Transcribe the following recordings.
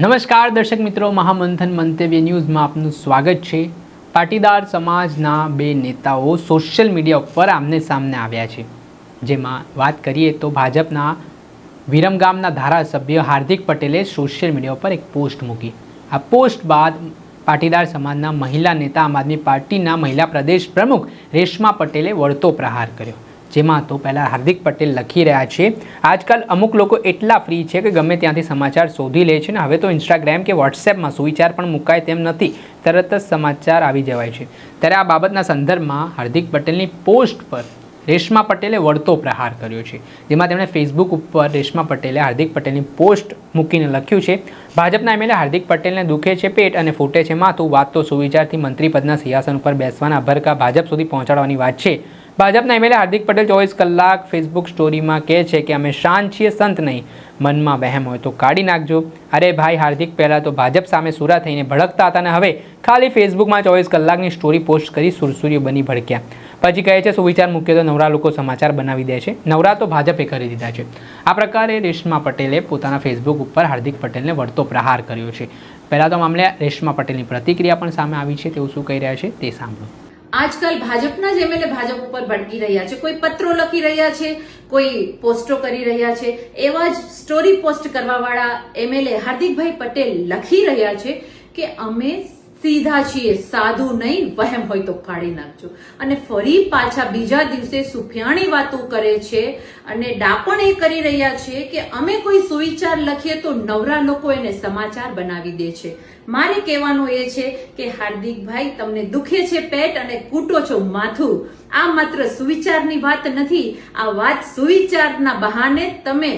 નમસ્કાર દર્શક મિત્રો, મહામંથન મંતવ્ય ન્યૂઝમાં આપનું સ્વાગત છે. પાટીદાર સમાજના બે નેતાઓ સોશિયલ મીડિયા ઉપર આમને સામને આવ્યા છે. જેમાં વાત કરીએ તો ભાજપના વિરમગામના ધારાસભ્ય હાર્દિક પટેલે સોશિયલ મીડિયા ઉપર એક પોસ્ટ મૂકી. આ પોસ્ટ બાદ પાટીદાર સમાજના મહિલા નેતા, આમ આદમી પાર્ટીના મહિલા પ્રદેશ પ્રમુખ રેશમા પટેલે વળતો પ્રહાર કર્યો. જેમાં તો પહેલાં હાર્દિક પટેલ લખી રહ્યા છે, આજકાલ અમુક લોકો એટલા ફ્રી છે કે ગમે ત્યાંથી સમાચાર શોધી લે છે ને, હવે તો ઇન્સ્ટાગ્રામ કે વોટ્સએપમાં સુવિચાર પણ મુકાય તેમ નથી, તરત જ સમાચાર આવી જવાય છે. ત્યારે આ બાબતના સંદર્ભમાં હાર્દિક પટેલની પોસ્ટ પર રેશમા પટેલે વળતો પ્રહાર કર્યો છે, જેમાં તેમણે ફેસબુક ઉપર રેશમા પટેલે હાર્દિક પટેલની પોસ્ટ મૂકીને લખ્યું છે, ભાજપના એમએલએ હાર્દિક પટેલને દુખે છે પેટ અને ફૂટે છે માથું, વાત તો સુવિચારથી મંત્રી પદના સિંહાસન ઉપર બેસવાના અભરકા ભાજપ સુધી પહોંચાડવાની વાત છે ભાજપના એમએલએ હાર્દિક પટેલ ચોવીસ કલાક ફેસબુક સ્ટોરીમાં કહે છે કે અમે શાંત છીએ, સંત નહીં, મનમાં વહેમ હોય તો કાઢી નાખજો. અરે ભાઈ, હાર્દિક, પહેલાં તો ભાજપ સામે સુરા થઈને ભડકતા હતા અને હવે ખાલી ફેસબુકમાં ચોવીસ કલાકની સ્ટોરી પોસ્ટ કરી સુરસુરીઓ બની ભડક્યા. પછી કહે છે, સુવિચાર મૂકે તો નવરા લોકો સમાચાર બનાવી દે છે. નવરા તો ભાજપે કરી દીધા છે. આ પ્રકારે રેશમા પટેલે પોતાના ફેસબુક ઉપર હાર્દિક પટેલને વળતો પ્રહાર કર્યો છે. પહેલાં તો મામલે રેશમા પટેલની પ્રતિક્રિયા પણ સામે આવી છે તેવું શું કહી રહ્યા છે તે સાંભળો. આજકાલ ભાજપના જ એમએલએ ભાજપ ઉપર ભડકી રહ્યા છે, કોઈ પત્રો લખી રહ્યા છે, કોઈ પોસ્ટો કરી રહ્યા છે, એવા જ સ્ટોરી પોસ્ટ કરવાવાળા એમએલએ હાર્દિકભાઈ પટેલ લખી રહ્યા છે કે અમે સીધા છીએ સાદું નહીં, વહેમ હોય તો કાઢી નાખજો. અને ફરી પાછા બીજા દિવસે સુફિયાણી વાતો કરે છે અને ડાપણ એ કરી રહ્યા છે કે અમે કોઈ સુવિચાર લખીએ તો નવરા લોકો એને સમાચાર બનાવી દે છે. મારે કહેવાનું એ છે કે હાર્દિકભાઈ તમને દુખે છે પેટ અને કૂટો છો માથું. આ માત્ર સુવિચારની વાત નથી, આ વાત સુવિચારના બહાને તમે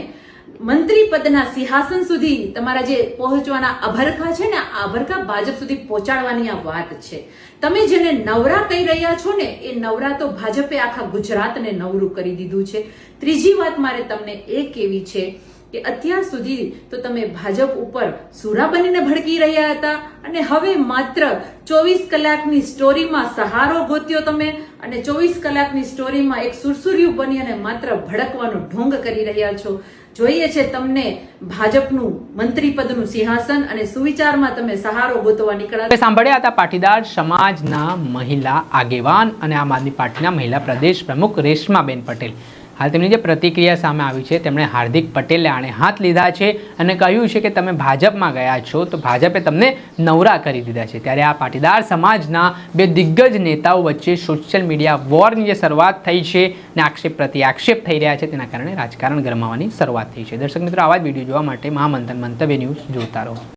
મંત્રી પદના સિંહાસન સુધી તમારા જે પહોંચવાના અભરખા છે ને, આ અભરખા ભાજપ સુધી પહોંચાડવાની આ વાત છે. તમે જેને નવરા કહી રહ્યા છો ને, એ નવરા તો ભાજપે આખા ગુજરાતને નવરું કરી દીધું છે. ત્રીજી વાત મારે તમને એ કેવી છે કે અત્યાર સુધી તો તમે ભાજપ ઉપર સુરા બનીને ભડકી રહ્યા હતા અને હવે માત્ર ચોવીસ કલાકની સ્ટોરીમાં સહારો ગોત્યો તમે અને ચોવીસ કલાકની સ્ટોરીમાં એક સુરસુર્યું બની અને માત્ર ભડકવાનો ઢોંગ કરી રહ્યા છો. જોઈએ છે તમને ભાજપનું મંત્રી પદનું સિંહાસન અને સુવિચારમાં તમે સહારો ગોતવા નીકળ્યા સાંભળ્યા હતા પાટીદાર સમાજના મહિલા આગેવાન અને આમ આદમી પાર્ટીના મહિલા પ્રદેશ પ્રમુખ રેશમાબેન પટેલ. હાલ તેમની જે પ્રતિક્રિયા સામે આવી છે, તેમણે હાર્દિક પટેલે આણે હાથ લીધા છે અને કહ્યું છે કે તમે ભાજપમાં ગયા છો, તો ભાજપે તમને નવરા કરી દીધા છે. ત્યારે આ પાટીદાર સમાજના બે દિગ્ગજ નેતાઓ વચ્ચે સોશિયલ મીડિયા વોરની જે શરૂઆત થઈ છે અને આક્ષેપ પ્રતિ આક્ષેપ થઈ રહ્યા છે, તેના કારણે રાજકારણ ગરમાવાની શરૂઆત થઈ છે. દર્શક મિત્રો, આવા જ વીડિયો જોવા માટે મહામંથન મંતવ્ય ન્યૂઝ જોતા રહો.